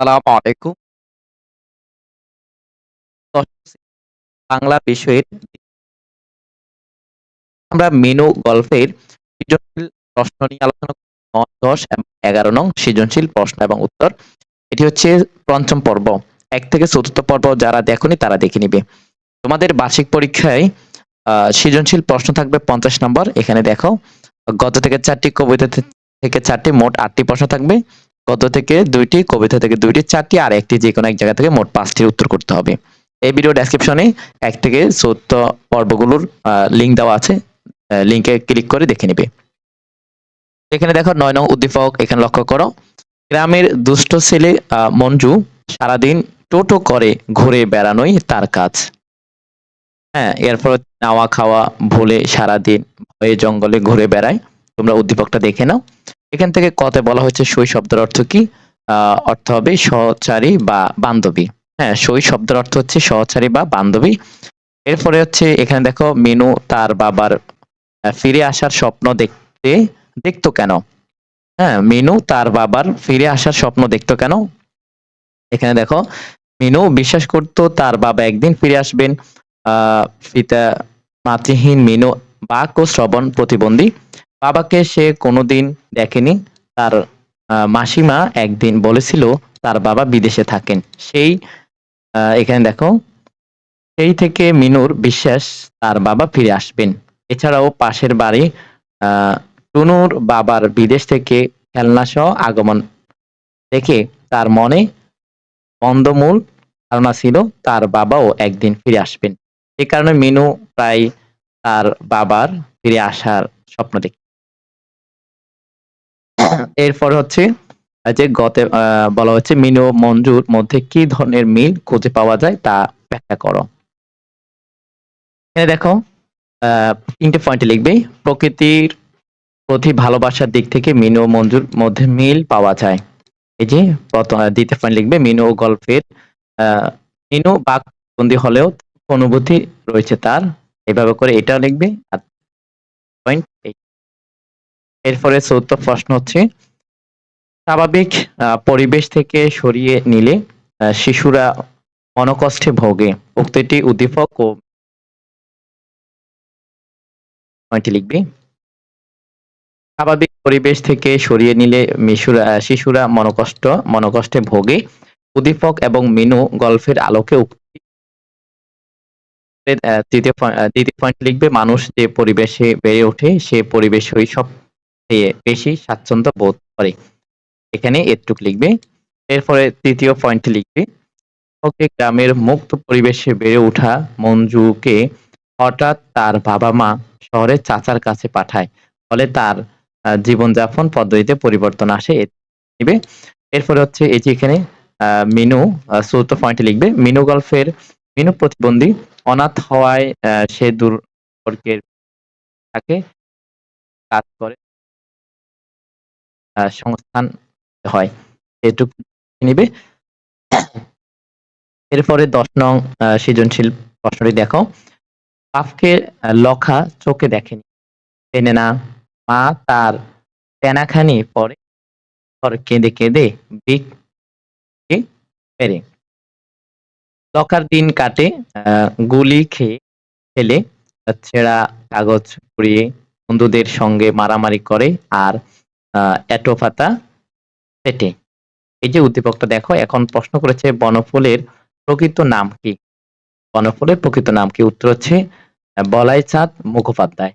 আসসালামু আলাইকুম। বাংলা বিষয়ের আমরা মেনু গল্পের সৃজনশীল প্রশ্ন নিয়ে আলোচনা করব। ৯, ১০ এবং ১১ নং সৃজনশীল প্রশ্ন এবং উত্তর। এটি হচ্ছে পঞ্চম পর্ব। ১ থেকে ৪র্থ পর্ব যারা দেখোনি তারা দেখে নিবে। তোমাদের বার্ষিক পরীক্ষায় সৃজনশীল প্রশ্ন থাকবে ৫০ নম্বর। এখানে দেখো গদ্য থেকে ৪টি কবিতা থেকে ৪টি মোট ৮টি প্রশ্ন থাকবে। গদ্য থেকে দুইটি কবিতা থেকে ২টি, ৪টি আর একটি যেকোনো এক জায়গা থেকে মোট ৫টির উত্তর করতে হবে। এই ভিডিও ডেসক্রিপশনে এক থেকে ৪র্থ পর্বগুলোর লিংক দেওয়া আছে। লিংকে ক্লিক করে দেখে নিবে। এখানে দেখো নয় নং উদ্দীপক এখানে লক্ষ্য করো। গ্রামের দুষ্ট ছেলে মঞ্জু সারাদিন টোটো করে ঘুরে বেড়ানোই তার কাজ। হ্যাঁ, এরপর নাওয়া খাওয়া ভুলে সারাদিন ভয়ে জঙ্গলে ঘুরে বেড়ায়। তোমরা উদ্দীপকটা দেখে নাও। এখান থেকে ক তে বলা হয়েছে সই শব্দের অর্থ কি? অর্থ হবে সহচারী বা বান্ধবী। হ্যাঁ, সই শব্দের অর্থ হচ্ছে সহচারী বা বান্ধবী। এরপরে হচ্ছে এখানে দেখো মিনু তার বাবার ফিরে আসার স্বপ্ন দেখতে দেখতো কেন? হ্যাঁ, মিনু তার বাবার ফিরে আসার স্বপ্ন দেখতো কেন? এখানে দেখো মিনু বিশ্বাস করত তার বাবা একদিন ফিরে আসবেন। আ পিতা মাতৃহীন মিনু বাক ও শ্রবণ প্রতিবন্ধী। বাবাকে সে কোনোদিন দেখেনি। তার মাসিমা একদিন বলেছিল, তার বাবা বিদেশে থাকেন। সেই এখানে দেখো, সেই থেকে মিনুর বিশ্বাস তার বাবা ফিরে আসবেন। এছাড়াও পাশের বাড়ি টুনুর বাবার বিদেশ থেকে খেলনা সহ আগমন দেখে তার মনে কন্দমূল ধারণা ছিল, তার বাবাও একদিন ফিরে আসবেন। এ কারণে মিনু প্রায় তার বাবার ফিরে আসার স্বপ্ন দেখত। এরপর হচ্ছে যে গ তে বলা হচ্ছে মিনু ও মঞ্জুর মধ্যে কি ধরনের মিল খুঁজে পাওয়া যায় তা ব্যাখ্যা করো। এখানে দেখো আ ৩ টে পয়েন্টে লিখবে। প্রকৃতির প্রতি ভালোবাসার দিক থেকে মিনু ও মঞ্জুর মধ্যে মিল পাওয়া যায়। এই যে দ্বিতীয় পয়েন্ট লিখবে, মিনু ও গল্পের মিনু বাকবন্দী হলেও অনুভূতি রয়েছে তার। এভাবে করে এটাও লিখবে। আর এরপরে ৪র্থ প্রশ্ন হচ্ছে, স্বাভাবিক পরিবেশ থেকে সরিয়ে নিলে শিশুরা মনোকষ্টে ভোগে। উক্তিটি উদ্দীপক ও লিখবে। স্বাভাবিক পরিবেশ থেকে সরিয়ে নিলে শিশুরা মনোকষ্ট, মনকষ্টে ভোগে। উদ্দীপক এবং মিনু গল্পের আলোকে উক্তি আ ৩য় পয়েন্ট, আ ২য় পয়েন্ট লিখবে, মানুষ যে পরিবেশে বেড়ে ওঠে, সে পরিবেশ শৈশব চেয়ে বেশি স্বাচ্ছন্দ্য বোধ করে। এখানে এটুক লিখবে। এরপরে ৩য় পয়েন্টে লিখবে, ওকে গ্রামের মুক্ত পরিবেশে বেড়ে ওঠা মঞ্জুকে হঠাৎ তার বাবা-মা শহরের চাচার কাছে পাঠায়। ফলে তার জীবনযাপন পদ্ধতিতে পরিবর্তন আসে। নিবে। এরপরে হচ্ছে এই যে এখানে মিনু আ ৪র্থ পয়েন্টে লিখবে। মিনু গল্পের, মিনু প্রতিবন্ধী অনাথ হওয়ায় সে দূর সম্পর্কের থাকে, কাজ করে সংস্থান হয়। এটুকু নিবে। এরপরে ১০ নং সৃজনশীল প্রশ্নটি দেখো। বাপকে আ লখা চোখে দেখেনি। চেনে না। মা তার তেনাখানি পরে কেঁদে, কেঁদে বিক পেরে। লখার দিন কাটে গুলি খেয়ে ফেলে ছেঁড়া কাগজ পুড়িয়ে বন্ধুদের সঙ্গে মারামারি করে আর আ এঁটো-পাতা পেটে। এই যে উদ্দীপকটা দেখো এখন প্রশ্ন করেছে বনফুলের প্রকৃত নাম কি? বনফুলের প্রকৃত নাম কি? উত্তর হচ্ছে বলাইচাঁদ মুখোপাধ্যায়।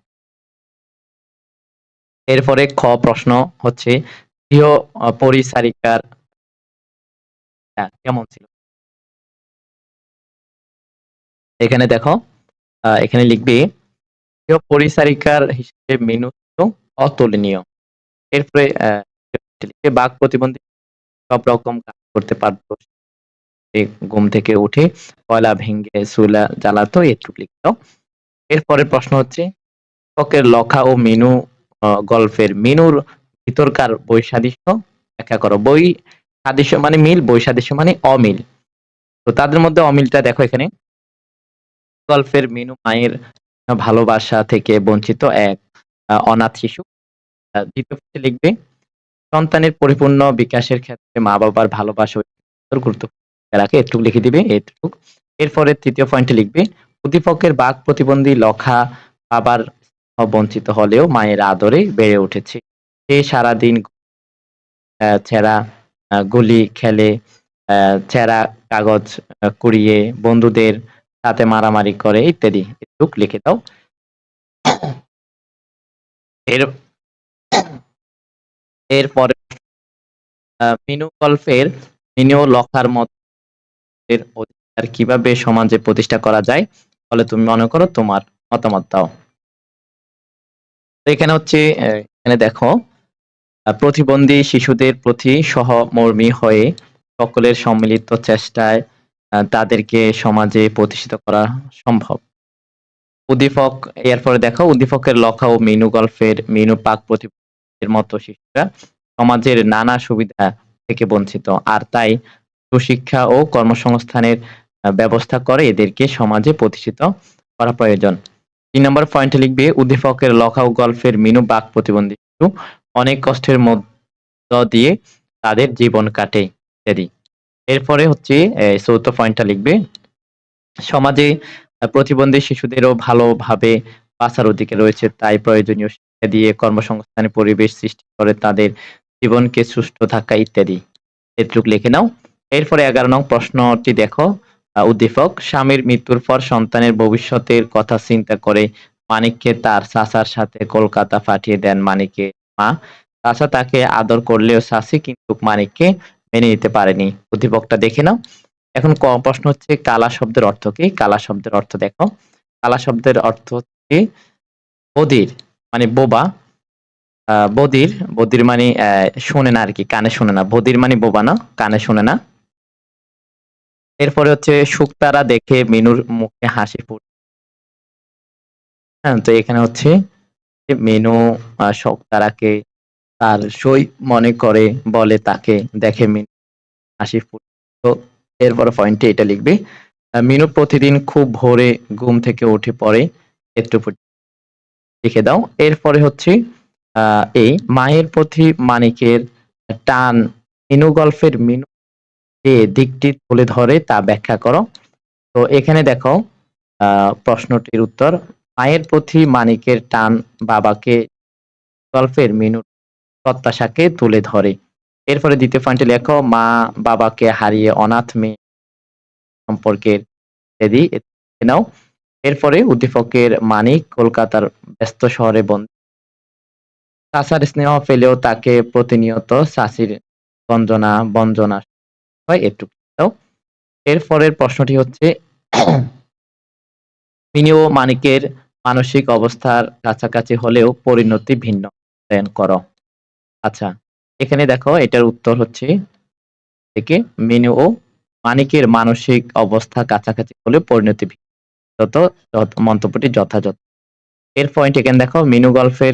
এরপরে খ প্রশ্ন হচ্ছে পরিচারিকার হ্যাঁ, কেমন ছিল? এখানে দেখো এখানে লিখবে পরিচারিকার হিসেবে মিনু অতুলনীয়। এরপরে বাক প্রতিবন্ধী সব রকম কাজ করতে পারত। ঘুম থেকে উঠে কয়লা ভেঙে চুলা জ্বালাতো এটুক লিখতে দাও। এরপরের প্রশ্ন হচ্ছে লেখকের লখা ও মিনু গল্পের মিনুর ভিতরকার বৈসাদৃশ্য ব্যাখ্যা করো। বই সাদৃশ্য মানে মিল, বৈসাদৃশ্য মানে অমিল। তো তাদের মধ্যে অমিলটা দেখো এখানে। গল্পের মিনু মায়ের ভালোবাসা থেকে বঞ্চিত এক অনাথ শিশু। ২য় লিখবে, সন্তানের পরিপূর্ণ বিকাশের ক্ষেত্রে মা-বাবার ভালোবাসা গুরুত্বপূর্ণ রাখে এটুকু লিখে দিবে এটুকু এরপরে তৃতীয় পয়েন্টে লিখবে, উদ্দীপকের বাক প্রতিবন্ধী লখা বাবার বঞ্চিত হলেও মায়ের আদরে বেড়ে উঠেছে। সে সারাদিন ছেঁড়া গুলি খেলে ছেঁড়া কাগজ কুড়িয়ে বন্ধুদের সাথে মারামারি করে ইত্যাদি। এটুক লিখে দাও। এর এরপরে আহ, মিনু গল্পের মিনু লখার মত এর অধিকার কীভাবে সমাজে প্রতিষ্ঠা করা যায় ফলে তুমি মনে করো তোমার মতামত দাও। এখানে হচ্ছে এখানে দেখো প্রতিবন্ধী শিশুদের প্রতি সহমর্মী হয়ে সকলের সম্মিলিত চেষ্টায় তাদেরকে সমাজে প্রতিষ্ঠিত করা সম্ভব। উদ্দীপক এরপরে দেখো উদ্দীপকের লখা ও মিনু গল্পের মিনু পাক প্রতিবন্ধীদের মতো শিশুরা সমাজের নানা সুবিধা থেকে বঞ্চিত। আর তাই সুশিক্ষা ও কর্মসংস্থানের ব্যবস্থা করে এদেরকে সমাজে প্রতিষ্ঠিত করা প্রয়োজন। তিন নম্বর পয়েন্টে লিখবে, উদ্দীপকের লখা ও গল্পের মিনু বাক প্রতিবন্ধী শিশু অনেক কষ্টের মধ্য দিয়ে তাদের জীবন কাটে ইত্যাদি। এরপরে হচ্ছে চতুর্থ পয়েন্টটা লিখবে, সমাজে প্রতিবন্ধী শিশুদেরও ভালোভাবে বাঁচার অধিকার রয়েছে, তাই প্রয়োজনীয় দিয়ে কর্মসংস্থানের পরিবেশ সৃষ্টি করে তাদের জীবনকে সুষ্ঠু থাকা ইত্যাদি। এটুক লিখে নাও। এরপরে এগারো নং প্রশ্নটি দেখো। উদ্দীপক, স্বামীর মৃত্যুর পর সন্তানের ভবিষ্যতের কথা চিন্তা করে মানিককে তার চাচার সাথে কলকাতা পাঠিয়ে দেন মানিকের মা। চাচা তাকে আদর করলেও চাচি কিন্তু মানিককে মেনে নিতে পারেনি। উদ্দীপকটা দেখে নাও। এখন ক- প্রশ্ন হচ্ছে, কালা শব্দের অর্থ কি? কালা শব্দের অর্থ দেখো। কালা শব্দের অর্থ হচ্ছে বদির মানে বোবা বদির বদির মানে শোনে না আর কি কানে শোনে না। বদির মানে বোবা না কানে শোনে না। এরপরে হচ্ছে শুকতারা দেখে মিনুর মুখে হাসি ফুটে। হ্যাঁ তো এখানে হচ্ছে মিনু আহ, শুকতারাকে তার সই মনে করে বলে তাকে দেখে মিনু হাসি ফুটে। তো এরপরে পয়েন্টে এটা লিখবে মিনু প্রতিদিন খুব ভোরে ঘুম থেকে উঠে পড়ে একটু লিখে দাও। এরপরে হচ্ছে এই মায়ের প্রতি মানিকের টান মিনু গল্পের মিনু যে দিকটি তুলে ধরে তা ব্যাখ্যা করো। তো এখানে দেখো প্রশ্নটির উত্তর, মায়ের প্রতি মানিকের টান বাবাকে গল্পের মিনু প্রত্যাশাকে তুলে ধরে। এরপরে দ্বিতীয় পয়েন্টে লেখো, মা বাবাকে হারিয়ে অনাথ মেয়ে সম্পর্কের ইত্যাদি নাও। এরপরে উদ্দীপকের মানিক কলকাতার ব্যস্ত শহরে বন্দী। চাচার স্নেহ পেলেও তাকে প্রতিনিয়ত চাচির বঞ্জনা বঞ্জনা হয় একটু দাও এরপরের প্রশ্নটি হচ্ছে মিনি ও মানিকের মানসিক অবস্থার কাছাকাছি হলেও পরিণতি ভিন্ন। মূল্যায়ন করো। আচ্ছা এখানে দেখো, এটার উত্তর হচ্ছে থেকে মিনু ও মানিকের মানসিক অবস্থা কাছাকাছি হলেও পরিণতি ভিন্ন। যত- মন্তব্যটি যথাযথ। এর পয়েন্ট এখানে দেখো মিনু গল্ফের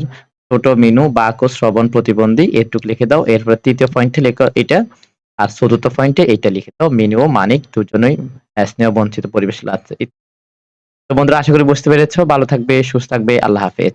ছোট মিনু, বাক ও শ্রবণ প্রতিবন্ধী, এটুক লিখে দাও। এরপর তৃতীয় পয়েন্টে লেখো এটা, আর চতুর্থ পয়েন্টে এটা লিখে দাও, মিনু ও মানিক দুজনেই স্নেহ বঞ্চিত পরিবেশ লাগছে তো বন্ধুরা, আশা করি বুঝতে পেরেছ। ভালো থাকবে, সুস্থ থাকবে, আল্লাহ হাফেজ।